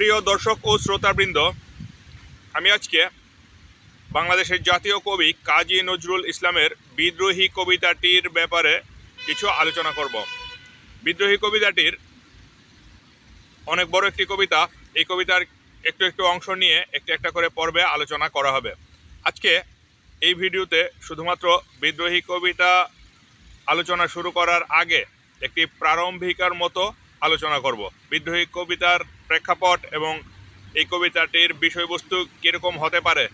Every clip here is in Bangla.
প্রিয় দর্শক ও শ্রোতাবৃন্দ, আমি আজকে বাংলাদেশের জাতীয় কবি কাজী নজরুল ইসলামের বিদ্রোহী কবিতাটির ব্যাপারে কিছু আলোচনা করব। বিদ্রোহী কবিতাটির অনেক বড় একটি কবিতা, এই কবিতার একটু একটু অংশ নিয়ে একটা একটা করে পর্বে আলোচনা করা হবে। আজকে এই ভিডিওতে শুধুমাত্র বিদ্রোহী কবিতা আলোচনা শুরু করার আগে একটি প্রারম্ভিকার মতো আলোচনা করব। বিদ্রোহী কবিতার প্রেক্ষাপট এবং এই কবিতাটির বিষয়বস্তু কীরকম হতে পারে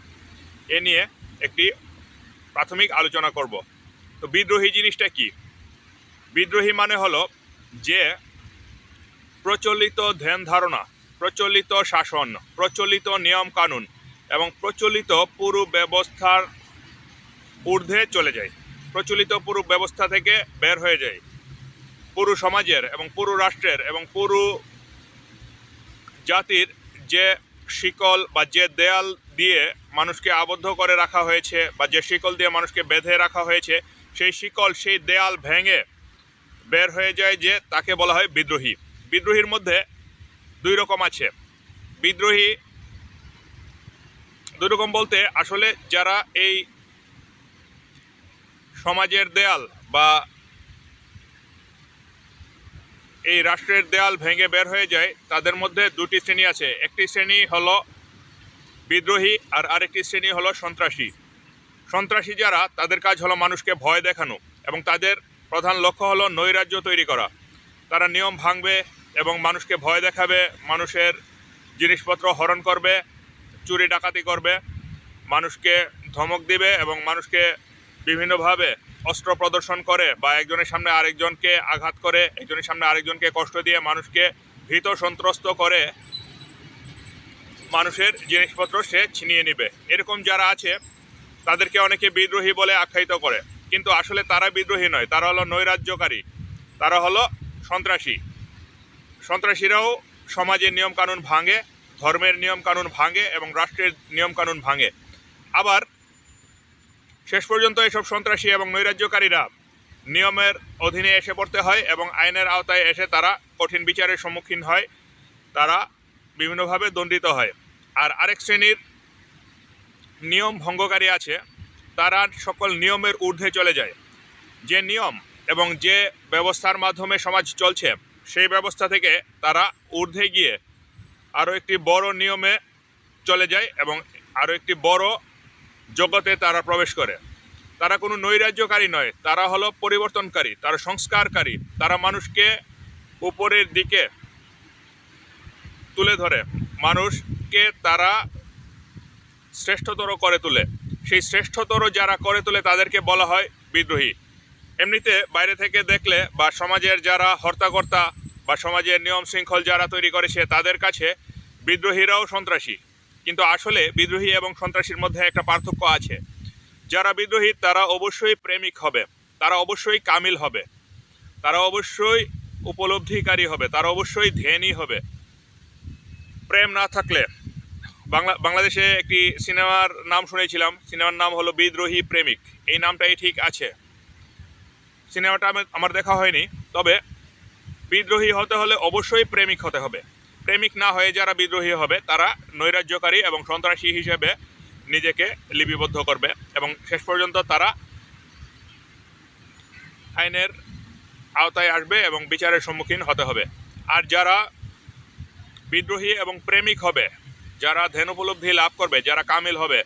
এ নিয়ে একটি প্রাথমিক আলোচনা করব। তো বিদ্রোহী জিনিসটা কি? বিদ্রোহী মানে হলো যে প্রচলিত ধ্যান ধারণা, প্রচলিত শাসন, প্রচলিত নিয়ম কানুন এবং প্রচলিত পুরো ব্যবস্থার ঊর্ধ্বে চলে যায়। প্রচলিত পুরো ব্যবস্থা থেকে বের হয়ে যায়। পুরো সমাজের এবং পুরো রাষ্ট্রের এবং পুরো জাতির যে শিকল বা যে দেয়াল দিয়ে মানুষকে আবদ্ধ করে রাখা হয়েছে বা যে শিকল দিয়ে মানুষকে বেঁধে রাখা হয়েছে, সেই শিকল, সেই দেয়াল ভেঙে বের হয়ে যায় যে তাকে বলা হয় বিদ্রোহী। বিদ্রোহীর মধ্যে দুই রকম আছে। বিদ্রোহী দুই রকম বলতে আসলে যারা এই সমাজের দেয়াল বা এই রাষ্ট্রের দেয়াল ভেঙে বের হয়ে যায়, তাদের মধ্যে দুটি শ্রেণি আছে। একটি শ্রেণি হলো বিদ্রোহী আর আরেকটি শ্রেণি হলো সন্ত্রাসী। সন্ত্রাসী যারা, তাদের কাজ হলো মানুষকে ভয় দেখানো এবং তাদের প্রধান লক্ষ্য হলো নৈরাজ্য তৈরি করা। তারা নিয়ম ভাঙবে এবং মানুষকে ভয় দেখাবে, মানুষের জিনিসপত্র হরণ করবে, চুরি ডাকাতি করবে, মানুষকে ধমক দিবে এবং মানুষকে বিভিন্নভাবে অস্ত্র প্রদর্শন করে বা একজনের সামনে আরেকজনকে আঘাত করে, একজনের সামনে আরেকজনকে কষ্ট দিয়ে মানুষকে ভীত সন্ত্রস্ত করে, মানুষের জিনিসপত্র সে ছিনিয়ে নেবে। এরকম যারা আছে, তাদেরকে অনেকে বিদ্রোহী বলে আখ্যায়িত করে। কিন্তু আসলে তারা বিদ্রোহী নয়, তারা হলো নৈরাজ্যকারী। তারা হলো সন্ত্রাসী। সন্ত্রাসীরাও সমাজের নিয়মকানুন ভাঙে, ধর্মের নিয়মকানুন ভাঙে এবং রাষ্ট্রের নিয়মকানুন ভাঙে। আবার শেষ পর্যন্ত এসব সন্ত্রাসী এবং নৈরাজ্যকারীরা নিয়মের অধীনে এসে পড়তে হয় এবং আইনের আওতায় এসে তারা কঠিন বিচারের সম্মুখীন হয়, তারা বিভিন্নভাবে দণ্ডিত হয়। আর আরেক শ্রেণির নিয়ম ভঙ্গকারী আছে, তারা সকল নিয়মের ঊর্ধ্বে চলে যায়। যে নিয়ম এবং যে ব্যবস্থার মাধ্যমে সমাজ চলছে, সেই ব্যবস্থা থেকে তারা ঊর্ধ্বে গিয়ে আরও একটি বড় নিয়মে চলে যায় এবং আরও একটি বড় জগতে তারা প্রবেশ করে। তারা কোনো নৈরাজ্যকারী নয়, তারা হলো পরিবর্তনকারী, তারা সংস্কারকারী, তারা মানুষকে উপরের দিকে তুলে ধরে। মানুষকে তারা শ্রেষ্ঠতর করে তোলে। সেই শ্রেষ্ঠতর যারা করে তোলে, তাদেরকে বলা হয় বিদ্রোহী। এমনিতে বাইরে থেকে দেখলে বা সমাজের যারা হর্তাকর্তা বা সমাজের নিয়ম শৃঙ্খল যারা তৈরি করেছে তাদের কাছে বিদ্রোহীরাও সন্ত্রাসী। কিন্তু আসলে বিদ্রোহী এবং সন্ত্রাসীর মধ্যে একটা পার্থক্য আছে। যারা বিদ্রোহী, তারা অবশ্যই প্রেমিক হবে, তারা অবশ্যই কামিল হবে, তারা অবশ্যই উপলব্ধিকারী হবে, তারা অবশ্যই ধ্যানী হবে। প্রেম না থাকলে, বাংলা, বাংলাদেশে একটি সিনেমার নাম শুনেছিলাম, সিনেমার নাম হলো বিদ্রোহী প্রেমিক। এই নামটাই ঠিক আছে। সিনেমাটা আমি, আমার দেখা হয়নি, তবে বিদ্রোহী হতে হলে অবশ্যই প্রেমিক হতে হবে। প্রেমিক না হয়ে যারা বিদ্রোহী হবে, তারা নৈরাজ্যকারী এবং সন্ত্রাসী হিসেবে নিজেকে লিপিবদ্ধ করবে এবং শেষ পর্যন্ত তারা আইনের আওতায় আসবে এবং বিচারের সম্মুখীন হতে হবে। আর যারা বিদ্রোহী এবং প্রেমিক হবে, যারা ধ্যান উপলব্ধি লাভ করবে, যারা কামিল হবে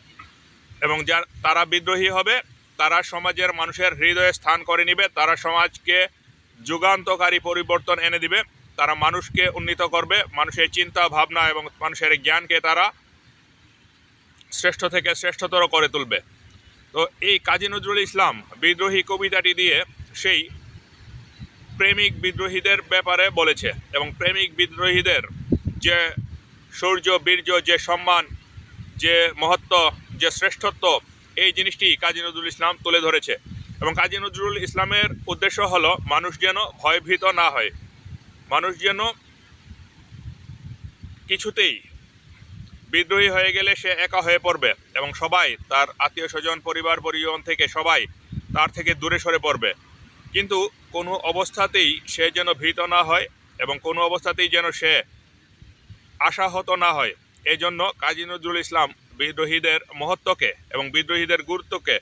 এবং যার, তারা বিদ্রোহী হবে, তারা সমাজের মানুষের হৃদয়ে স্থান করে নিবে, তারা সমাজকে যুগান্তকারী পরিবর্তন এনে দিবে। তারা মানুষকে উন্নীত করবে, মানুষের চিন্তা, ভাবনা এবং মানুষের জ্ঞানকে তারা শ্রেষ্ঠ থেকে শ্রেষ্ঠতর করে তুলবে। তো এই কাজী নজরুল ইসলাম বিদ্রোহী কবিতাটি দিয়ে সেই প্রেমিক বিদ্রোহীদের ব্যাপারে বলেছে এবং প্রেমিক বিদ্রোহীদের যে শৌর্য বীর্য, যে সম্মান, যে মহত্ব, যে শ্রেষ্ঠত্ব, এই জিনিসটি কাজী নজরুল ইসলাম তুলে ধরেছে। এবং কাজী নজরুল ইসলামের উদ্দেশ্য হলো, মানুষ যেন ভয়ভীত না হয়। মানুষ যেন কিছুতেই বিদ্রোহী হয়ে গেলে সে একা হয়ে পড়বে এবং সবাই তার আত্মীয় স্বজন, পরিবার, পরিজন থেকে সবাই তার থেকে দূরে সরে পড়বে। কিন্তু কোনো অবস্থাতেই সে যেন ভীত না হয় এবং কোনো অবস্থাতেই যেন সে আশাহত না হয়। এই জন্য কাজী নজরুল ইসলাম বিদ্রোহীদের মহত্বকে এবং বিদ্রোহীদের গুরুত্বকে,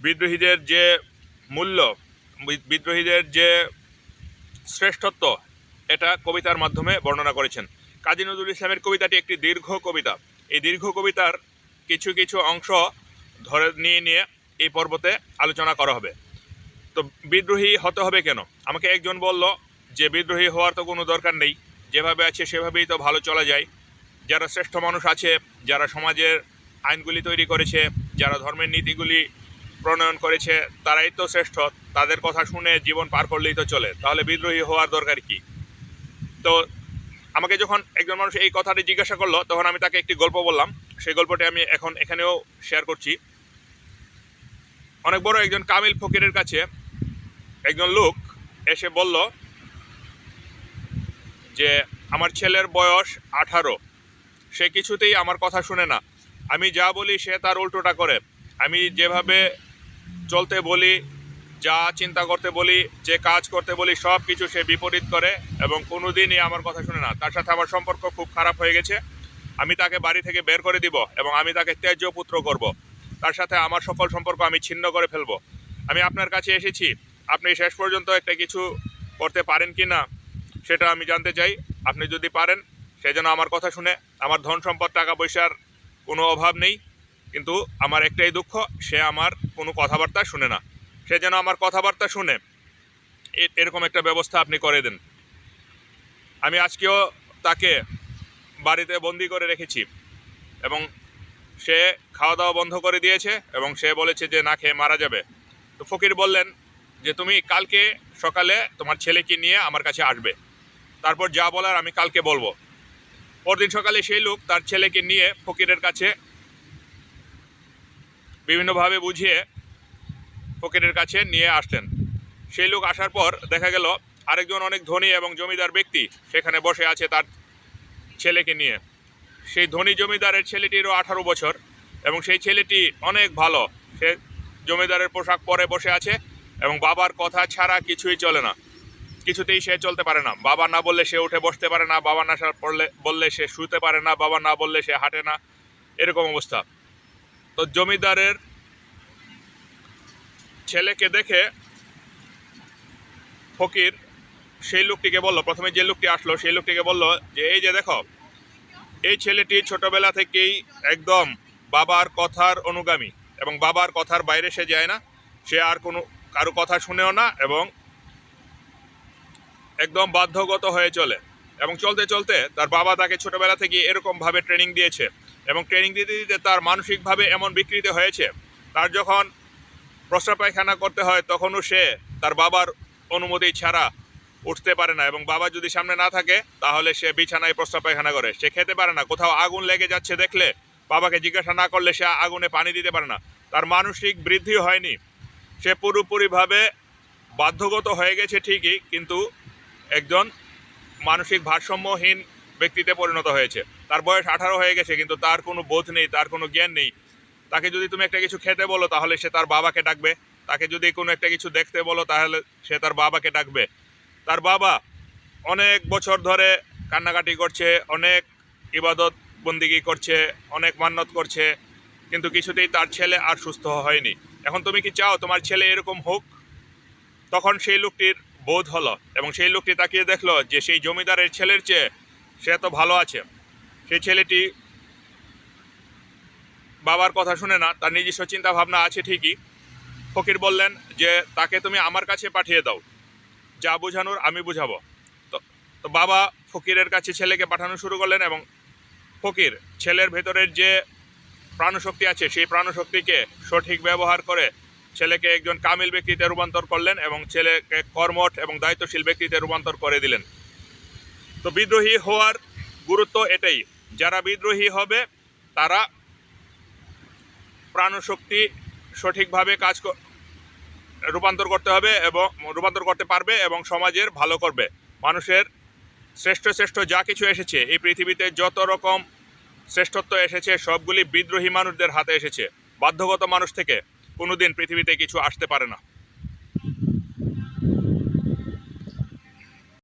বিদ্রোহীদের যে মূল্য বিদ্রোহীদের যে শ্রেষ্ঠত্ব এটা কবিতার মাধ্যমে বর্ণনা করেছেন। কাজী নজরুল ইসলামের কবিতাটি একটি দীর্ঘ কবিতা। এই দীর্ঘ কবিতার কিছু কিছু অংশ ধরে নিয়ে নিয়ে এই পর্বতে আলোচনা করা হবে। তো বিদ্রোহী হতে হবে কেন? আমাকে একজন বলল, যে বিদ্রোহী হওয়ার তো কোনো দরকার নেই। যেভাবে আছে, সেভাবেই তো ভালো চলা যায়। যারা শ্রেষ্ঠ মানুষ আছে, যারা সমাজের আইনগুলি তৈরি করেছে, যারা ধর্মের নীতিগুলি প্রণয়ন করেছে, তারাই তো শ্রেষ্ঠ। তাদের কথা শুনে জীবন পার করলেই তো চলে। তাহলে বিদ্রোহী হওয়ার দরকার কি? তো আমাকে যখন একজন মানুষ এই কথাটি জিজ্ঞাসা করল, তখন আমি তাকে একটি গল্প বললাম। সেই গল্পটি আমি এখন এখানেও শেয়ার করছি। অনেক বড় একজন কামিল ফকিরের কাছে একজন লোক এসে বলল যে, আমার ছেলের বয়স আঠারো। সে কিছুতেই আমার কথা শুনে না। আমি যা বলি সে তার উল্টোটা করে। আমি যেভাবে চলতে বলি যা চিন্তা করতে বলি, যে কাজ করতে বলি সব কিছু সে বিপরীত করে এবং কোনো দিনই আমার কথা শুনে না। তার সাথে আমার সম্পর্ক খুব খারাপ হয়ে গেছে। আমি তাকে বাড়ি থেকে বের করে দিব এবং আমি তাকে ত্যায্য পুত্র করব। তার সাথে আমার সকল সম্পর্ক আমি ছিন্ন করে ফেলব। আমি আপনার কাছে এসেছি। আপনি শেষ পর্যন্ত একটা কিছু করতে পারেন কি না, সেটা আমি জানতে চাই। আপনি যদি পারেন, সে যেন আমার কথা শুনে, আমার ধন সম্পদ, টাকা পয়সার কোনো অভাব নেই। কিন্তু আমার একটাই দুঃখ, সে আমার কোনো কথাবার্তা শুনে না। সে যেন আমার কথাবার্তা শুনে। এরকম একটা ব্যবস্থা আপনি করে দেন। আমি আজকেও তাকে বাড়িতে বন্দি করে রেখেছি এবং সে খাওয়া দাওয়া বন্ধ করে দিয়েছে এবং সে বলেছে যে, না খেয়ে মারা যাবে। তো ফকির বললেন যে, তুমি কালকে সকালে তোমার ছেলেকে নিয়ে আমার কাছে আসবে। তারপর যা বলার আমি কালকে বলব। পরদিন সকালে সেই লোক তার ছেলেকে নিয়ে ফকিরের কাছে বিভিন্নভাবে বুঝিয়ে ফকিরের কাছে নিয়ে আসলেন। সেই লোক আসার পর দেখা গেল আরেকজন অনেক ধনী এবং জমিদার ব্যক্তি সেখানে বসে আছে তার ছেলেকে নিয়ে। সেই ধনী জমিদারের ছেলেটিরও আঠারো বছর এবং সেই ছেলেটি অনেক ভালো। সে জমিদারের পোশাক পরে বসে আছে এবং বাবার কথা ছাড়া কিছুই চলে না। কিছুতেই সে চলতে পারে না। বাবা না বললে সে উঠে বসতে পারে না, বাবা না পড়লে বললে সে শুতে পারে না, বাবা না বললে সে হাঁটে না। এরকম অবস্থা। তো জমিদারের ছেলেকে দেখে ফকির সেই লোকটিকে বলল, প্রথমে যে লোকটি আসলো, সেই লোকটিকে বলল যে, এই যে দেখো, এই ছেলেটি ছোটবেলা থেকেই একদম বাবার কথার অনুগামী এবং বাবার কথার বাইরে সে যায় না। সে আর কোনো, কারও কথা শুনেও না এবং একদম বাধ্যগত হয়ে চলে এবং চলতে চলতে তার বাবা তাকে ছোটবেলা থেকে এরকমভাবে ট্রেনিং দিয়েছে এবং ট্রেনিং দিতে দিতে তার মানসিকভাবে এমন বিকৃতি হয়েছে। তার যখন প্রস্রাব পায়খানা করতে হয়, তখনও সে তার বাবার অনুমতি ছাড়া উঠতে পারে না এবং বাবা যদি সামনে না থাকে, তাহলে সে বিছানায় প্রস্রাব পায়খানা করে। সে খেতে পারে না, কোথাও আগুন লেগে যাচ্ছে দেখলে বাবাকে জিজ্ঞাসা না করলে সে আগুনে পানি দিতে পারে না। তার মানসিক বৃদ্ধি হয়নি। সে পুরোপুরিভাবে বাধ্যগত হয়ে গেছে ঠিকই, কিন্তু একজন মানসিক ভারসাম্যহীন ব্যক্তিতে পরিণত হয়েছে। তার বয়স আঠারো হয়ে গেছে, কিন্তু তার কোনো বোধ নেই, তার কোনো জ্ঞান নেই। তাকে যদি তুমি একটা কিছু খেতে বলো, তাহলে সে তার বাবাকে ডাকবে। তাকে যদি কোনো একটা কিছু দেখতে বলো, তাহলে সে তার বাবাকে ডাকবে। তার বাবা অনেক বছর ধরে কান্নাকাটি করছে, অনেক ইবাদত বন্দিগি করছে, অনেক মান্যত করছে, কিন্তু কিছুতেই তার ছেলে আর সুস্থ হয়নি। এখন তুমি কি চাও তোমার ছেলে এরকম হোক? তখন সেই লোকটির বোধ হলো এবং সেই লোকটি তাকিয়ে দেখল যে সেই জমিদারের ছেলের চেয়ে সে তো ভালো আছে। সেই ছেলেটি বাবার কথা শুনে না, তার নিজস্ব চিন্তা ভাবনা আছে ঠিকই। ফকির বললেন যে, তাকে তুমি আমার কাছে পাঠিয়ে দাও। যা বোঝানোর আমি বুঝাবো। তো তো বাবা ফকিরের কাছে ছেলেকে পাঠানো শুরু করলেন এবং ফকির ছেলের ভেতরের যে প্রাণশক্তি আছে, সেই প্রাণশক্তিকে সঠিক ব্যবহার করে ছেলেকে একজন কামিল ব্যক্তিতে রূপান্তর করলেন এবং ছেলেকে কর্মঠ এবং দায়িত্বশীল ব্যক্তিতে রূপান্তর করে দিলেন। তো বিদ্রোহী হওয়ার গুরুত্ব এটাই, যারা বিদ্রোহী হবে, তারা প্রাণশক্তি সঠিকভাবে কাজ রূপান্তর করতে হবে এবং রূপান্তর করতে পারবে এবং সমাজের ভালো করবে। মানুষের শ্রেষ্ঠ শ্রেষ্ঠ যা কিছু এসেছে, এই পৃথিবীতে যত রকম শ্রেষ্ঠত্ব এসেছে, সবগুলি বিদ্রোহী মানুষদের হাতে এসেছে। বাধ্যগত মানুষ থেকে কোনোদিন পৃথিবীতে কিছু আসতে পারে না।